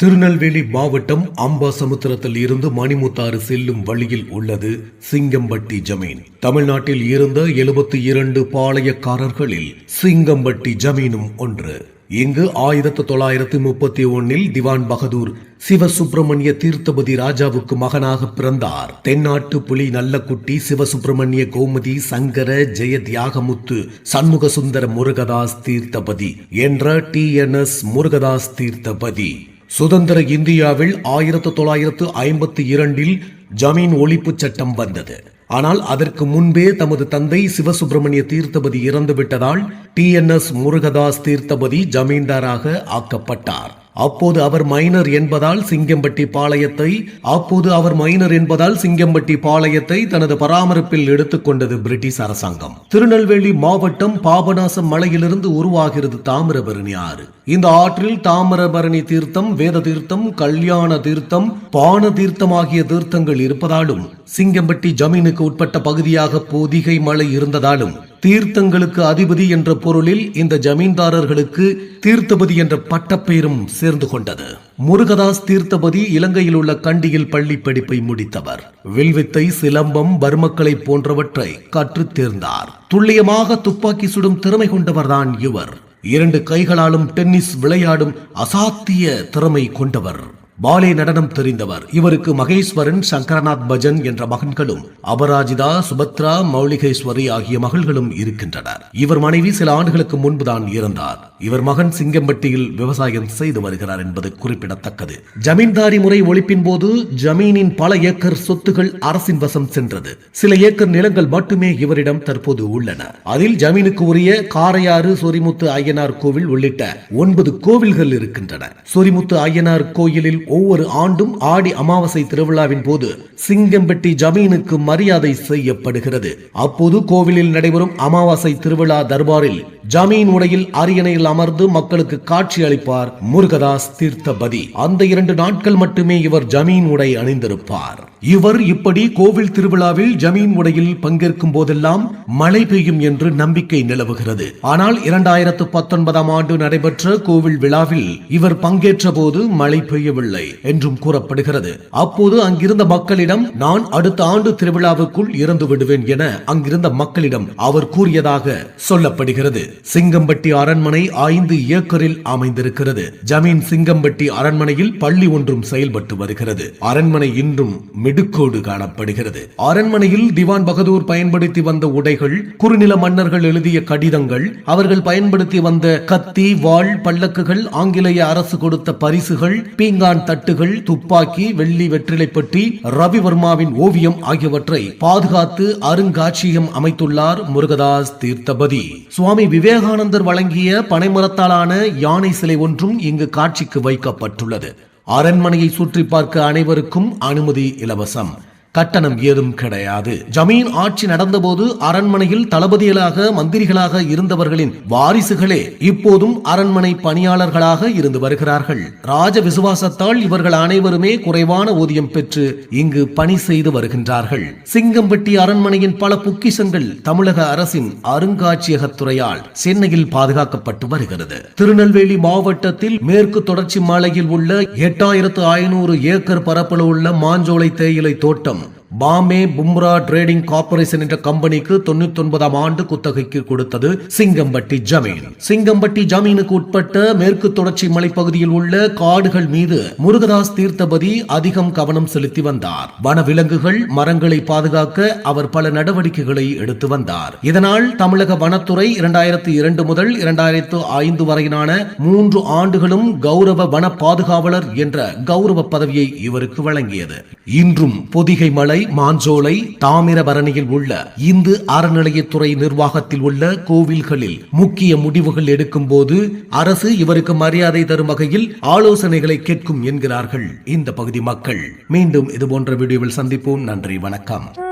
திருநெல்வேலி மாவட்டம் அம்பாசமுத்திரத்தில் இருந்து மணிமுத்தாறு செல்லும் வழியில் உள்ளது சிங்கம்பட்டி ஜமீன். தமிழ்நாட்டில் இருந்த எழுபத்தி இரண்டு பாளையக்காரர்களில் சிங்கம்பட்டி ஜமீனும் ஒன்று. இங்கு ஆயிரத்து தொள்ளாயிரத்து முப்பத்தி ஒன்னில் திவான் பகதூர் சிவசுப்பிரமணிய தீர்த்தபதி ராஜாவுக்கு மகனாக பிறந்தார். தென்னாட்டு புலி நல்லக்குட்டி சிவசுப்பிரமணிய கோமதி சங்கர ஜெய தியாகமுத்து சண்முக சுந்தர முருகதாஸ் தீர்த்தபதி என்ற T N S Murugadoss Theerthapathi. சுதந்திர இந்தியாவில் ஆயிரத்து தொள்ளாயிரத்து ஐம்பத்தி இரண்டில் ஜமீன் ஒழிப்புச் சட்டம் வந்தது. ஆனால் அதற்கு முன்பே தமது தந்தை Sivasubramania Theerthapathi இறந்துவிட்டதால் T N S Murugadoss Theerthapathi ஜமீன்தாராக ஆக்கப்பட்டார். அப்போது அவர் மைனர் என்பதால் சிங்கம்பட்டி பாளையத்தை அப்போது அவர் மைனர் என்பதால் சிங்கம்பட்டி பாளையத்தை தனது பராமரிப்பில் எடுத்துக்கொண்டது பிரிட்டிஷ் அரசாங்கம். திருநெல்வேலி மாவட்டம் பாபநாசம் மலையிலிருந்து உருவாகிறது தாமிரபரணி ஆறு. இந்த ஆற்றில் தாமிரபரணி தீர்த்தம் வேத தீர்த்தம் கல்யாண தீர்த்தம் பான தீர்த்தம் ஆகிய தீர்த்தங்கள் இருப்பதாலும் சிங்கம்பட்டி ஜமீனுக்கு உட்பட்ட பகுதியாக பொதிகை மலை இருந்ததாலும் தீர்த்தங்களுக்கு அதிபதி என்ற பொருளில் இந்த ஜமீன்தாரர்களுக்கு தீர்த்தபதி என்ற பட்டப்பெயரும் சேர்ந்து கொண்டது. முருகதாஸ் தீர்த்தபதி இலங்கையில் உள்ள கண்டியில் பள்ளி படிப்பை முடித்தவர். வில்வித்தை சிலம்பம் பர்மக்கலை போன்றவற்றை கற்று தேர்ந்தார். துல்லியமாக துப்பாக்கி சுடும் திறமை கொண்டவர்தான் இவர். இரண்டு கைகளாலும் டென்னிஸ் விளையாடும் அசாத்திய திறமை கொண்டவர். பாலே நடனம் தெரிந்தவர். இவருக்கு மகேஸ்வரன் சங்கரநாத் பஜன் என்ற மகன்களும் அபராஜிதா சுபத்ரா மௌலிகேஸ்வரி ஆகிய மகள்களும் இருக்கின்றனர். இவர் மனைவி சில ஆண்டுகளுக்கு முன்புதான் இறந்தார். இவர் மகன் சிங்கம்பட்டியில் விவசாயம் செய்து வருகிறார் என்பது குறிப்பிடத்தக்கது. ஜமீன்தாரி முறை ஒழிப்பின் போது ஜமீனின் பல ஏக்கர் சொத்துகள் அரசின் வசம் சென்றது. சில ஏக்கர் நிலங்கள் மட்டுமே இவரிடம் தற்போது உள்ளன. அதில் ஜமீனுக்கு உரிய காரையாறு சொரிமுத்து ஐயனார் கோவில் உள்ளிட்ட ஒன்பது கோவில்கள் இருக்கின்றன. சொரிமுத்து ஐயனார் கோயிலில் ஒவ்வொரு ஆண்டும் ஆடி அமாவாசை திருவிழாவின் போது சிங்கம்பட்டி ஜமீனுக்கு மரியாதை செய்யப்படுகிறது. அப்போது கோவிலில் நடைபெறும் அமாவாசை திருவிழா தர்பாரில் ஜமீன் உடையில் அரியணையில் அமர்ந்து மக்களுக்கு காட்சி அளிப்பார் முருகதாஸ் தீர்த்தபதி. அந்த இரண்டு நாட்கள் மட்டுமே இவர் ஜமீன் உடை அணிந்திருப்பார். இவர் இப்படி கோவில் திருவிழாவில் ஜமீன் உடையில் பங்கேற்கும் போதெல்லாம் மழை பெய்யும் என்று நம்பிக்கை நிலவுகிறது. ஆனால் இரண்டாயிரத்து பத்தொன்பதாம் ஆண்டு நடைபெற்ற கோவில் விழாவில் இவர் பங்கேற்ற போது மழை பெய்யவில்லை என்றும் கூறப்படுகிறது. அப்போது அங்கிருந்த மக்களிடம் நான் அடுத்த ஆண்டு திருவிழாவுக்குள் இறந்து விடுவேன் என அங்கிருந்த மக்களிடம் அவர் கூறியதாக சொல்லப்படுகிறது. சிங்கம்பட்டி அரண்மனை ஐந்து ஏக்கரில் அமைந்திருக்கிறது. ஜமீன் சிங்கம்பட்டி அரண்மனையில் பள்ளி ஒன்றும் செயல்பட்டு வருகிறது. அரண்மனை இன்றும் மிடுக்கோடு காணப்படுகிறது. அரண்மனையில் திவான் பகதூர் பயன்படுத்தி வந்த உடைகள் குறுநில மன்னர்கள் எழுதிய கடிதங்கள் அவர்கள் பயன்படுத்தி வந்த கத்தி வாள் பல்லக்குகள் ஆங்கிலேய அரசு கொடுத்த பரிசுகள் பீங்கான் தட்டுகள் துப்பாக்கி வெள்ளி வெற்றிலைப்பட்டி ரவிவர்மாவின் ஓவியம் ஆகியவற்றை பாதுகாத்து அருங்காட்சியகம் அமைத்துள்ளார் முருகதாஸ் தீர்த்தபதி. சுவாமி விவேகானந்தர் வழங்கிய பனைமரத்தாலான யானை சிலை ஒன்றும் இங்கு காட்சிக்கு வைக்கப்பட்டுள்ளது. அரண்மனையை சுற்றி பார்க்க அனைவருக்கும் அனுமதி இலவசம். கட்டணம் ஏதும் கிடையாது. ஜமீன் ஆட்சி நடந்தபோது அரண்மனையில் தளபதிகளாக மந்திரிகளாக இருந்தவர்களின் வாரிசுகளே இப்போதும் அரண்மனை பணியாளர்களாக இருந்து வருகிறார்கள். ராஜ விசுவாசத்தால் இவர்கள் அனைவருமே குறைவான ஊதியம் பெற்று இங்கு பணி செய்து வருகின்றார்கள். சிங்கம்பட்டி அரண்மனையின் பல பொக்கிஷங்கள் தமிழக அரசின் அருங்காட்சியகத்துறையால் சென்னையில் பாதுகாக்கப்பட்டு வருகிறது. திருநெல்வேலி மாவட்டத்தில் மேற்கு தொடர்ச்சி மலையில் உள்ள எட்டாயிரத்து ஐநூறு ஏக்கர் பரப்பளவு உள்ள மாஞ்சோலை தேயிலை தோட்டம் பாம்பே பும்ரா ட்ரேடிங் கார்பரேஷன் என்ற கம்பெனிக்கு தொண்ணூத்தி ஒன்பதாம் ஆண்டு குத்தகைக்கு கொடுத்தது சிங்கம்பட்டி ஜமீன். சிங்கம்பட்டி ஜமீனுக்கு உட்பட்ட மேற்கு தொடர்ச்சி மலைப்பகுதியில் உள்ள காடுகள் மீது முருகதாஸ் தீர்த்தபதி அதிகம் கவனம் செலுத்தி வந்தார். வன விலங்குகள் மரங்களை பாதுகாக்க அவர் பல நடவடிக்கைகளை எடுத்து வந்தார். இதனால் தமிழக வனத்துறை இரண்டாயிரத்தி இரண்டு முதல் இரண்டாயிரத்து ஐந்து வரையிலான மூன்று ஆண்டுகளும் கௌரவ வன பாதுகாவலர் என்ற கௌரவ பதவியை இவருக்கு வழங்கியது. இன்றும் பொதிகை மலை மாஞ்சோலை தாமிரபரணியில் உள்ள இந்து அறநிலையத்துறை நிர்வாகத்தில் உள்ள கோவில்களில் முக்கிய முடிவுகள் எடுக்கும் போது அரசு இவருக்கு மரியாதை தரும் வகையில் ஆலோசனைகளை கேட்கும் என்கிறார்கள் இந்த பகுதி மக்கள். மீண்டும் இது போன்ற வீடியோவில் சந்திப்போம். நன்றி வணக்கம்.